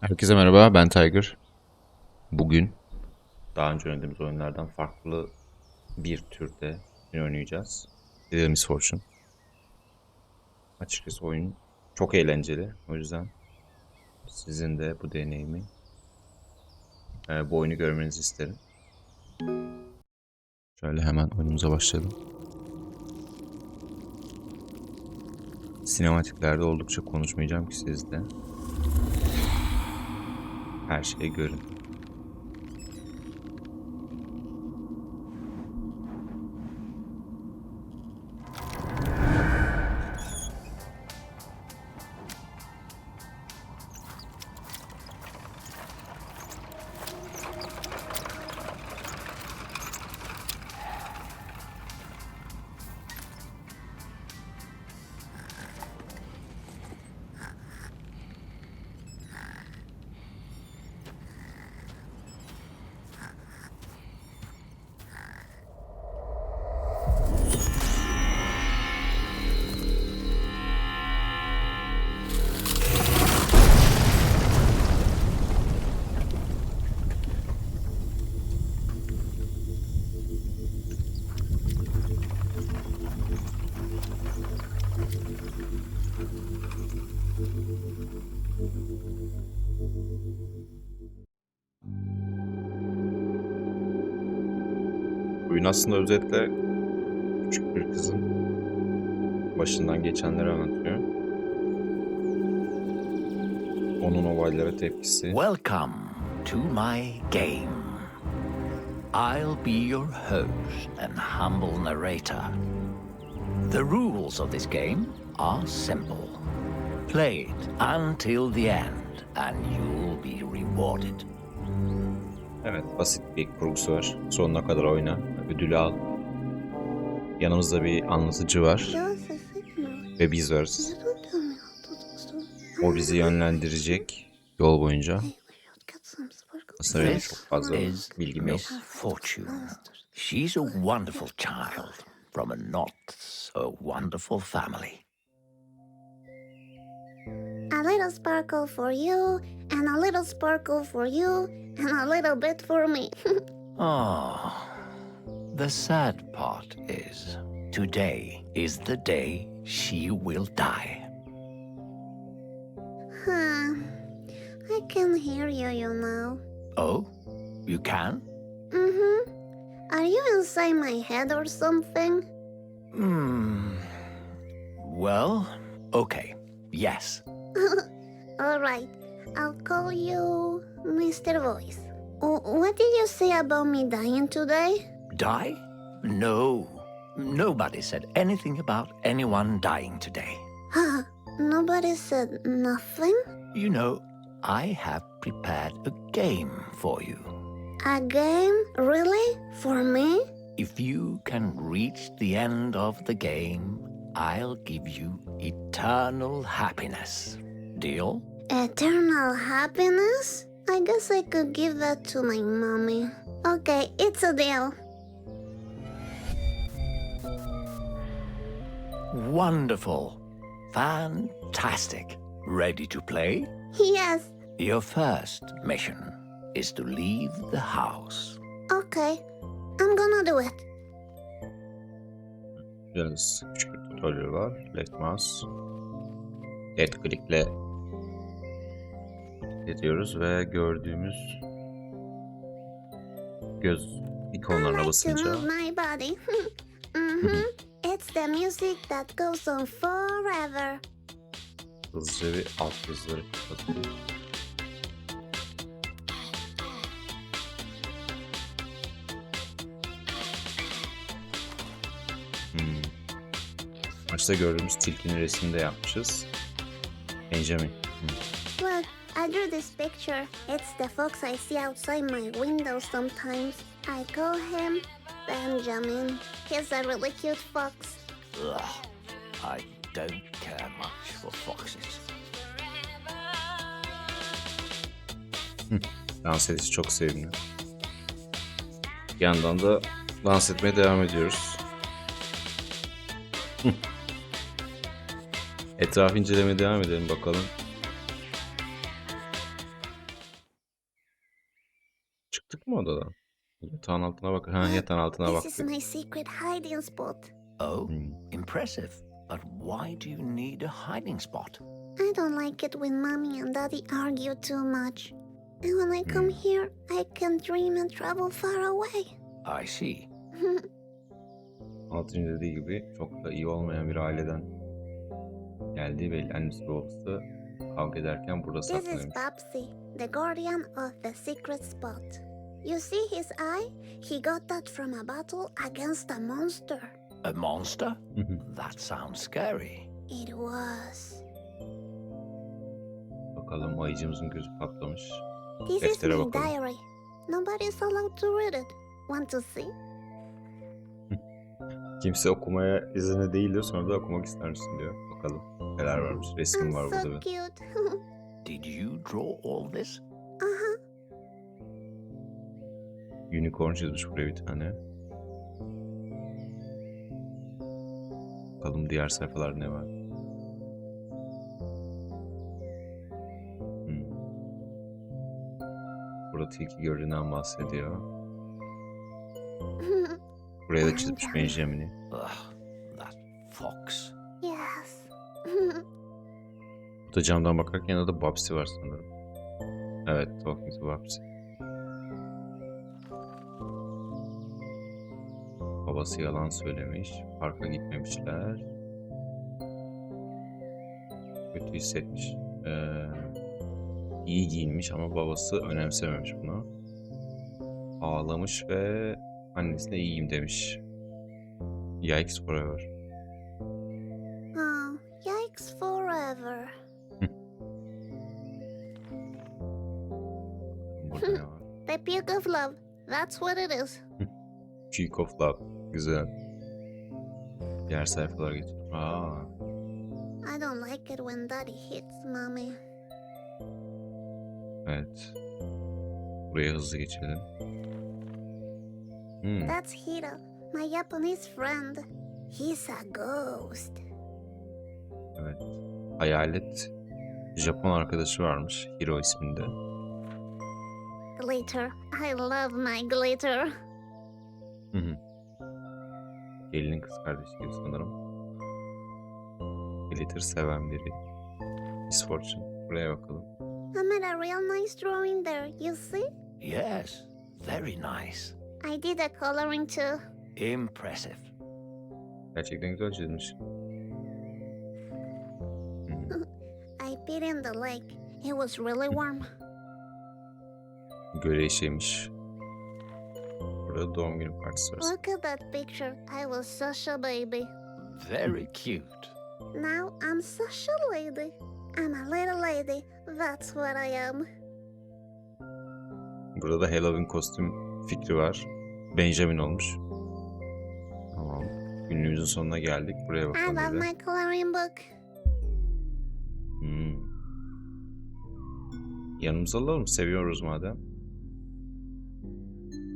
Herkese merhaba, ben Tiger. Bugün daha önce oynadığımız oyunlardan farklı bir türde oynayacağız. Little Miss. Açıkçası oyun çok eğlenceli. O yüzden sizin de bu deneyimi, e, bu oyunu görmenizi isterim. Şöyle hemen oyunumuza başlayalım. Sinematiklerde oldukça konuşmayacağım ki sizde. Her şeyi görün. Oyun aslında özetle küçük bir kızın başından geçenleri anlatıyor. Onun olaylara tepkisi. Welcome to my game. I'll be your host and humble narrator. The rules of this game are simple. Play it until the end, and you'll be rewarded. Evet, basit bir kurgusu var. Sonuna kadar oyna, ödülü al. Yanımızda bir anlatıcı var ve biz varız. O bizi yönlendirecek yol boyunca. Aslında benim çok fazla is bilgim yok. Fortune. She's a wonderful child from a not so wonderful family. A little sparkle for you, and a little sparkle for you, and a little bit for me. Oh, the sad part is today is the day she will die. huh. I can hear you, you know. Oh, you can? Mm-hmm. Are you inside my head or something? Hmm. Well, okay. Yes. All right. I'll call you Mr. Voice. What did you say about me dying today? Die? No. Nobody said anything about anyone dying today. Huh? Nobody said nothing? You know, I have prepared a game for you. A game? Really? For me? If you can reach the end of the game, I'll give you eternal happiness. Deal? Eternal happiness? I guess I could give that to my mommy. Okay, it's a deal. Wonderful. Fantastic. Ready to play? Yes, Your first mission is to leave the house. okay. I'm gonna do it. Biraz küçük bir tutorial var. Left mouse. Left click'le ediyoruz ve gördüğümüz göz I ikonlarına like to move my body. mm-hmm. It's the music that goes on forever. hızlıca bir alt yazıları kapatıyor. Hmm. Başta gördüğümüz tilkinin resmini de yapmışız. Benjamin. Hmm. Look, I drew this picture. It's the fox I see outside my window sometimes. I call him Benjamin. He's a really cute fox. Ugh, I don't care much for foxes. Dans edişi çok sevimli. Bir yandan da dans etmeye devam ediyoruz. Etrafı incelemeye devam edelim bakalım. Çıktık mı odadan? Yatağın altına bak. Ha yatağın altına This baktık. is my secret hiding spot. Oh, Hmm. impressive. But why do you need a hiding spot? I don't like it when mommy and daddy argue too much. And when I come here, I can dream and travel far away. I see. Altıncı dediği gibi çok da iyi olmayan bir aileden geldiği belli. Annesi babası kavga ederken burada This is. Babsy, the guardian of the secret spot. You see his eye? He got that from a battle against a monster. A monster? Hı. That sounds scary. It was. Bakalım ayıcımızın gözü patlamış. This is Deftere my bakalım. diary. Nobody's allowed to read it. Want to see? Kimse okumaya izinli değil diyor sonra da okumak ister misin diyor. Bakalım neler varmış. Resmin I'm var so burada bir. cute. Did you draw all this? Unicorn çizmiş buraya bir tane. Bakalım diğer sayfalar ne var. Hmm. Burada tilki gördüğünden bahsediyor. Buraya da çizmiş Benjamin'i. Ugh, that fox. yes. Burada camdan bakarken yanında da Babsi var sanırım. Evet, Talking to Babsi. Babası yalan söylemiş. Parka gitmemişler. Kötü hissetmiş. Ee, iyi giyinmiş ama babası önemsememiş bunu. Ağlamış ve annesine iyiyim demiş. Yikes forever. oh, yikes forever. The puke of love. That's what it is. Peak of Love. Güzel. Diğer sayfalara geçelim. Aa, I don't like it when daddy hits mommy. evet. Buraya hızlı geçelim. Hmm, That's Hiro, my Japanese friend. He's a ghost. evet. Hayalet Japon arkadaşı varmış. Hiro isminde. Glitter. I love my glitter. Hı hı. Gelinin kız kardeşi gibi sanırım. Glitter seven biri. Miss Fortune. Buraya bakalım. I made a real nice drawing there, you see? Yes, very nice. I did a coloring too. Impressive. Gerçekten güzel çizmiş. I peed in the lake. It was really warm. Göle işemiş. Burada doğum günü partisi var. Look at that picture. I was such a baby. Very cute. Now I'm such a lady. I'm a little lady. That's what I am. Burada da Halloween kostüm fikri var. Benjamin olmuş. Tamam. Günlüğümüzün sonuna geldik. Buraya I bakalım love my coloring book. Hmm. Yanımıza alalım. Seviyoruz madem.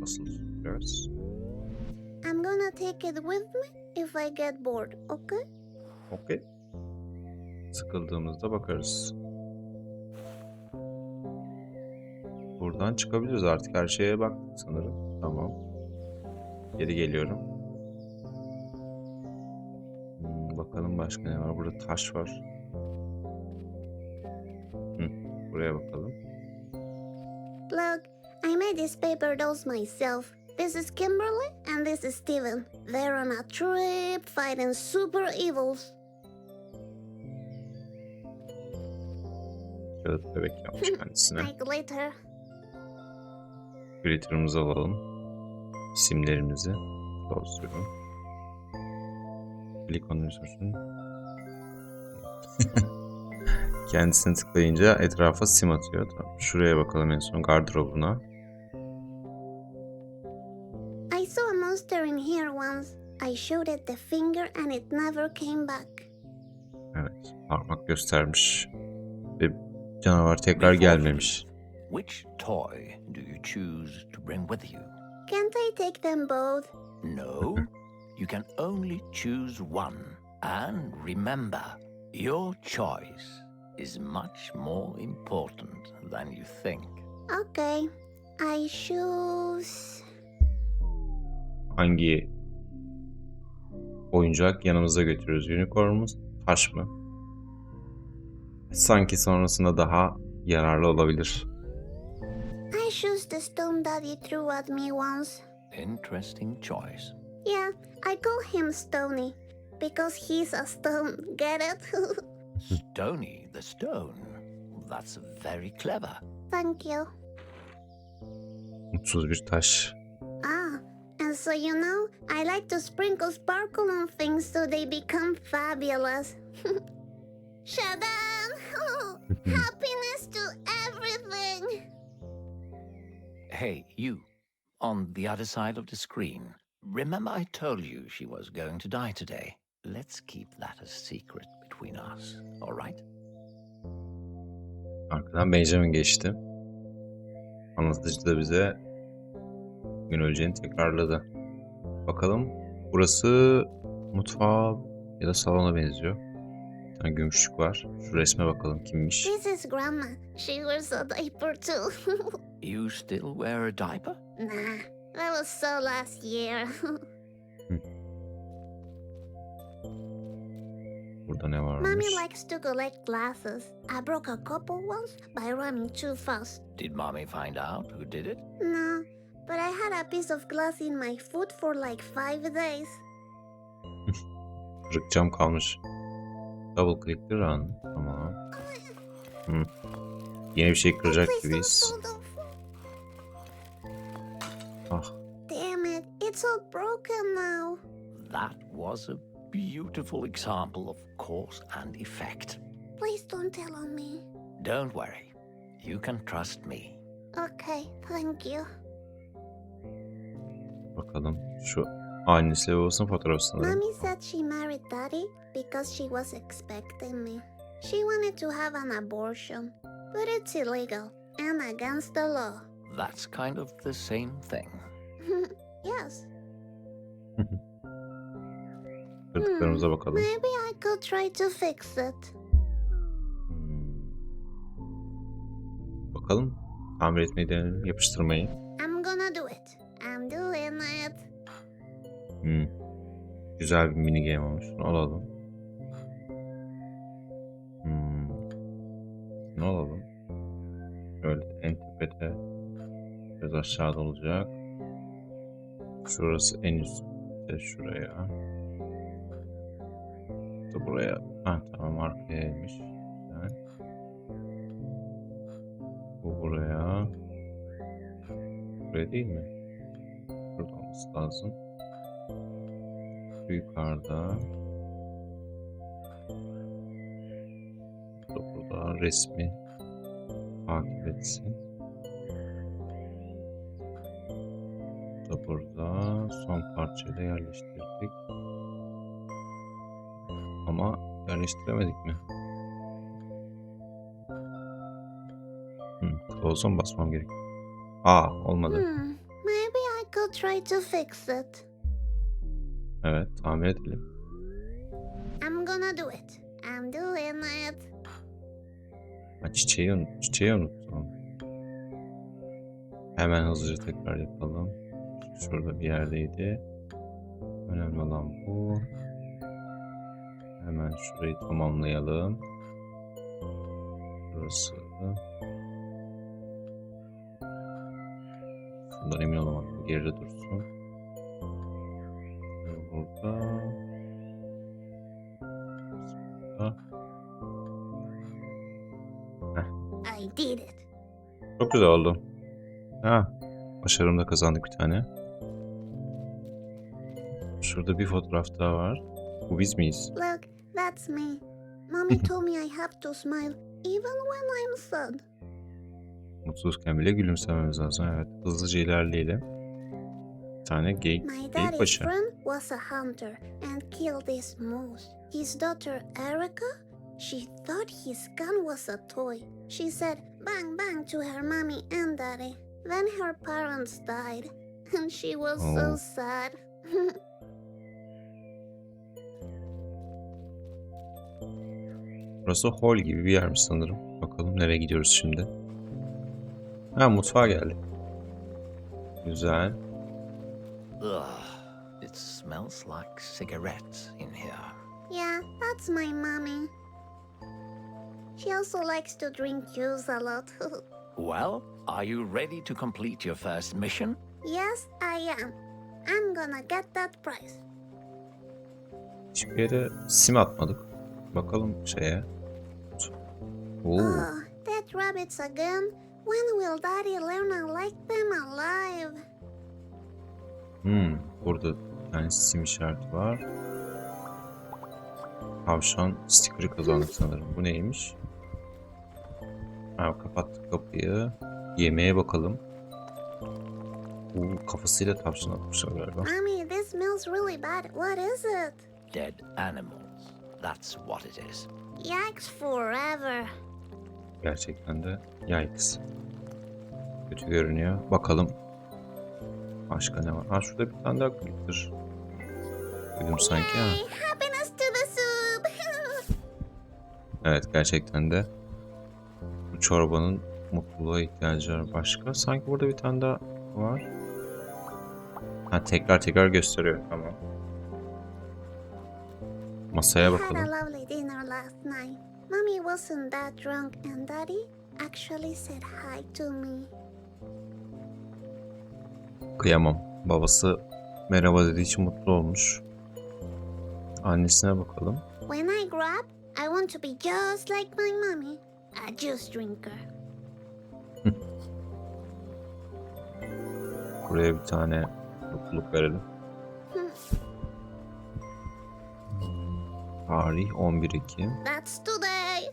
Nasıl biraz? I'm gonna take it with me if I get bored, okay? Okey. Sıkıldığımızda bakarız. Buradan çıkabiliriz artık. Her şeye baktık sanırım. Tamam. Geri geliyorum. Hmm, bakalım başka ne var. Burada taş var. Hı, buraya bakalım. Look, I made these paper dolls myself. This is Kimberly and this is Steven. They're on a trip fighting super evils. Kağıt bebek yapmış kendisine. I glitter. Glitter'ımızı alalım. Simlerimizi dolduruyorum. Click on resource'un. Kendisine tıklayınca etrafa sim atıyor. Tamam. Şuraya bakalım en son gardırobuna. I showed it the finger and it never came back. Evet. Parmak göstermiş. Ve canavar tekrar gelmemiş. Which toy do you choose to bring with you? Can't I take them both? No, you can only choose one. And remember, your choice is much more important than you think. Okay. I choose. Hangi oyuncak yanımıza götürüyoruz? Unicorn mu? Taş mı? Sanki sonrasında daha yararlı olabilir. I choose the stone Daddy threw at me once. Interesting choice. Yeah, I call him Stony because he's a stone. Get it? Stony the stone. That's very clever. Thank you. Mutsuz bir taş. And so you know, I like to sprinkle sparkle on things so they become fabulous. Shadan! Happiness to everything! Hey, you, on the other side of the screen. Remember I told you she was going to die today? Let's keep that a secret between us, all right? Arkadan Benjamin geçti. Anlatıcı da bize gün öleceğini tekrarladı. Bakalım burası mutfağa ya da salona benziyor. Bir tane gümüşlük var. Şu resme bakalım kimmiş. This is Grandma. She wears a diaper too. You still wear a diaper? nah, that was so last year. Burada ne varmış? Mommy likes to collect glasses. I broke a couple once by running too fast. Did mommy find out who did it? No, but I had a piece of glass in my foot for like five days. Kırık cam kalmış. Double click'li run. Tamam. Hı. Yeni bir şey kıracak Please don't gibiyiz. fall the Ah. Damn it, it's all broken now. That was a beautiful example of cause and effect. Please don't tell on me. Don't worry. You can trust me. Okay, thank you. Bakalım. Şu annesi ve babasının fotoğrafı sanırım. Mommy said she married Daddy because she was expecting me. She wanted to have an abortion, but it's illegal and against the law. That's kind of the same thing. yes, Kırdıklarımıza bakalım. maybe I could try to fix it. Hmm. Bakalım. Tamir etmeyi deneyelim. Yapıştırmayı. Hmm. Güzel bir mini game olmuş. Alalım. Hmm. Ne alalım? Şöyle en tepede biraz aşağıda olacak. Şurası en üstte şuraya. Da buraya. Ha tamam arkaya inmiş. Güzel. Bu buraya. Buraya değil mi? Burada olması lazım. Yukarıda. Bu da burada resmi takip etsin. Da burada son parçayı da yerleştirdik. Ama yerleştiremedik mi? Hı, close'a basmam gerek? Aa olmadı. Hmm, maybe I could try to fix it. Evet tamir edelim. I'm gonna do it. I'm doing it. Ha, çiçeği, unut- çiçeği unuttum. Hemen hızlıca tekrar yapalım. Şurada bir yerdeydi. Önemli olan bu. Hemen şurayı tamamlayalım. Burası. Bundan emin olamadım. Geride dursun. I did it. Çok güzel oldu. Ha, başarımda kazandık bir tane. Şurada bir fotoğraf daha var. Bu biz miyiz? Look, that's me. Mommy told me I have to smile even when I'm sad. Mutsuzken bile gülümsememiz lazım. Evet, hızlıca ilerleyelim. Bir tane geyik, My geyik daddy's başı. friend was a hunter and killed this moose. His daughter Erica, she thought his gun was a toy. She said bang bang to her mommy and daddy. Then her parents died, and she was Oh. so sad. Burası hall gibi bir yermiş sanırım. Bakalım nereye gidiyoruz şimdi. Ha mutfağa geldik. Güzel. Ugh, it smells like cigarettes in here. Yeah, that's my mommy. She also likes to drink juice a lot. Well, are you ready to complete your first mission? yes, I am. I'm gonna get that prize. Hiçbir yere sim atmadık. Bakalım şeye. Oo, Oh, dead rabbits again. When will Daddy learn I like them alive? hmm, burada bir tane sim işareti var. Tavşan stikeri kazandık sanırım. Bu neymiş? Ha, kapattık kapıyı. Yemeğe bakalım. Oo, kafasıyla tavşan atmışlar galiba. Mommy, this smells really bad. What is it? Dead animals. That's what it is. Yikes forever. Gerçekten de yikes. Kötü görünüyor. Bakalım. Başka ne var? Ha şurada bir tane daha glitter. Duydum sanki ha. Yay, happiness to the soup. Evet gerçekten de bu çorbanın mutluluğa ihtiyacı var. Başka? Sanki burada bir tane daha var. Ha tekrar tekrar gösteriyor. Tamam. Masaya bakalım. Mommy wasn't that drunk, and Daddy actually said hi to me. Kıyamam. Babası merhaba dediği için mutlu olmuş. Annesine bakalım. When I grow up, I want to be just like my mommy, a juice drinker. Buraya bir tane mutluluk verelim. Tarih 11 Ekim. That's today.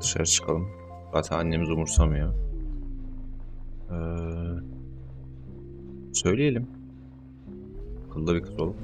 Dışarı çıkalım. Zaten annemiz umursamıyor. Ee, söyleyelim. Akıllı bir kız olup.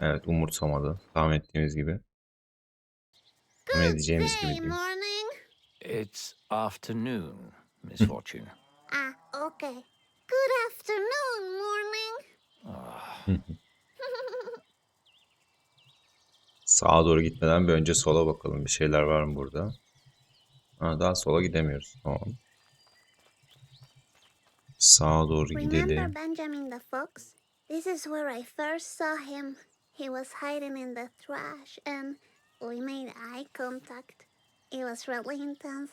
Evet umursamadı. Tahmin ettiğimiz gibi. Tahmin edeceğimiz gibi değil. morning. It's afternoon, Miss Fortune. Ah, okay. Good afternoon, morning. Ah, Sağa doğru gitmeden bir önce sola bakalım. Bir şeyler var mı burada? Ha, daha sola gidemiyoruz. Tamam. Sağa doğru Remember gidelim. Benjamin the fox? This is where I first saw him. He was hiding in the trash, and we made eye contact. It was really intense.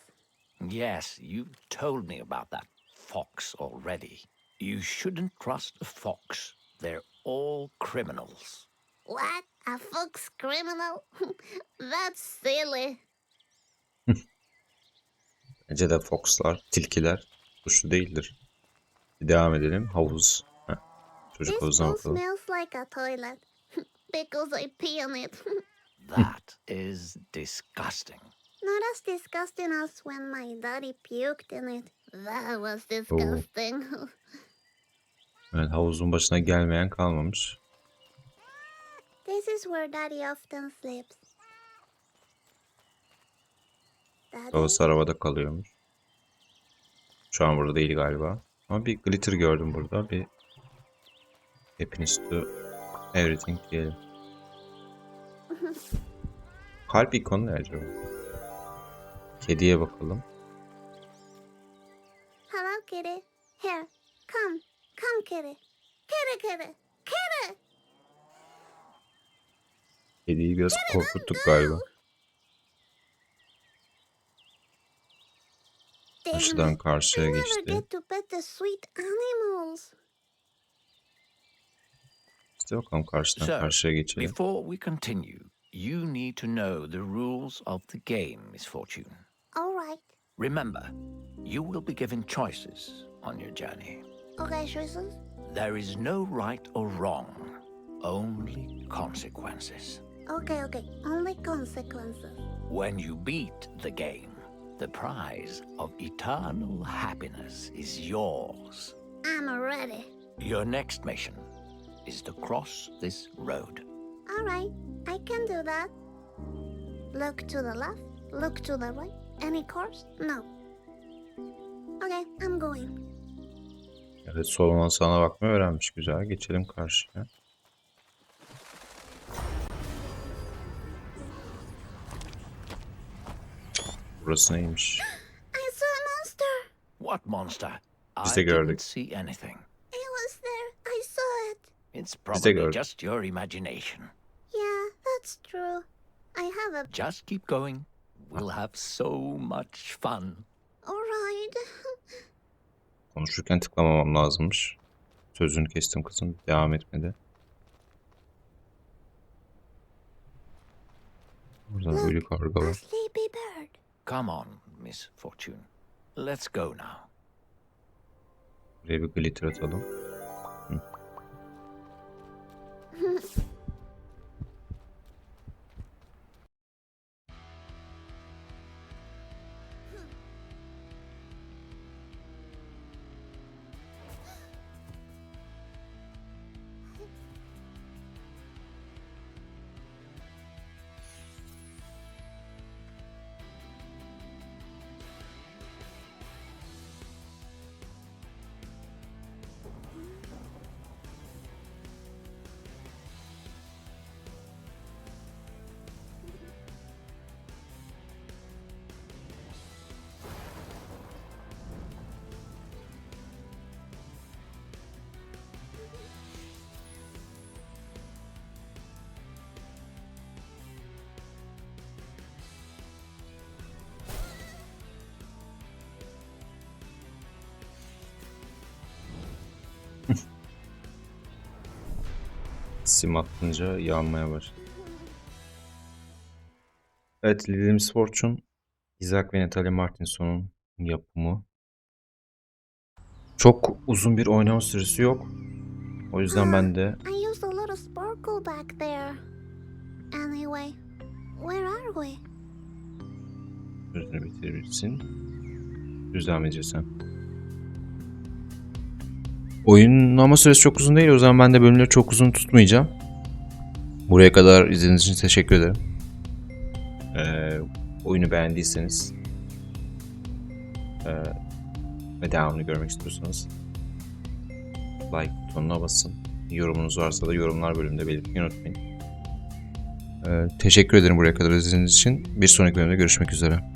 yes, you told me about that fox already. You shouldn't trust a fox. They're all criminals. What? A fox criminal? That's silly. Bence de foxlar, tilkiler suçlu değildir. Bir devam edelim. Havuz. Heh. Çocuk This havuzuna pool bakalım. smells like a toilet because I pee on it. That is disgusting. Not as disgusting as when my daddy puked in it. That was disgusting. Evet, havuzun başına gelmeyen kalmamış. This is where daddy often sleeps. Daddy? Babası arabada kalıyormuş. Şu an burada değil galiba. Ama bir glitter gördüm burada. Bir happiness to everything diyelim. Kalp ikonu ne acaba? Kediye bakalım. Hello, kitty. Here, come, come, kitty. Kitty, kitty. Kediyi biraz korkuttuk galiba. Damn Karşıdan it, karşıya I never geçti. get to the animals. İşte bakalım karşıdan karşıya geçelim. Before we continue, you need to know the rules of the game, Miss Fortune. All right. Remember, you will be given choices on your journey. Okay, choices. There is no right or wrong, only consequences. Okay, okay. Only consequences. When you beat the game, the prize of eternal happiness is yours. I'm ready. Your next mission is to cross this road. All right, I can do that. Look to the left, look to the right. Any course? No. Okay, I'm going. Evet soluna sağına bakmayı öğrenmiş. Güzel. Geçelim karşıya. Burası neymiş? I saw a monster. What monster? Biz I de didn't gördük. see anything. It was there. I saw it. It's probably just your imagination. Yeah, that's true. I have a. Just keep going. We'll have so much fun. Alright. Konuşurken tıklamamam lazımmış. Sözünü kestim kızım. Devam etmedi. Burada ölü karga var. sleepy. Come on, Miss Fortune. Let's go now. Buraya bir glitter atalım. Hı. Sim atınca yanmaya başladı. Evet, Little Miss Fortune, Isaac ve Natalie Martinson'un yapımı. Çok uzun bir oynama süresi yok. O yüzden ben de I used a lot of Oyunlama süresi çok uzun değil o zaman ben de bölümleri çok uzun tutmayacağım. Buraya kadar izlediğiniz için teşekkür ederim. Ee, oyunu beğendiyseniz ee, ve devamını görmek istiyorsanız like butonuna basın. Yorumunuz varsa da yorumlar bölümünde belirtmeyi unutmayın. Ee, teşekkür ederim buraya kadar izlediğiniz için. Bir sonraki bölümde görüşmek üzere.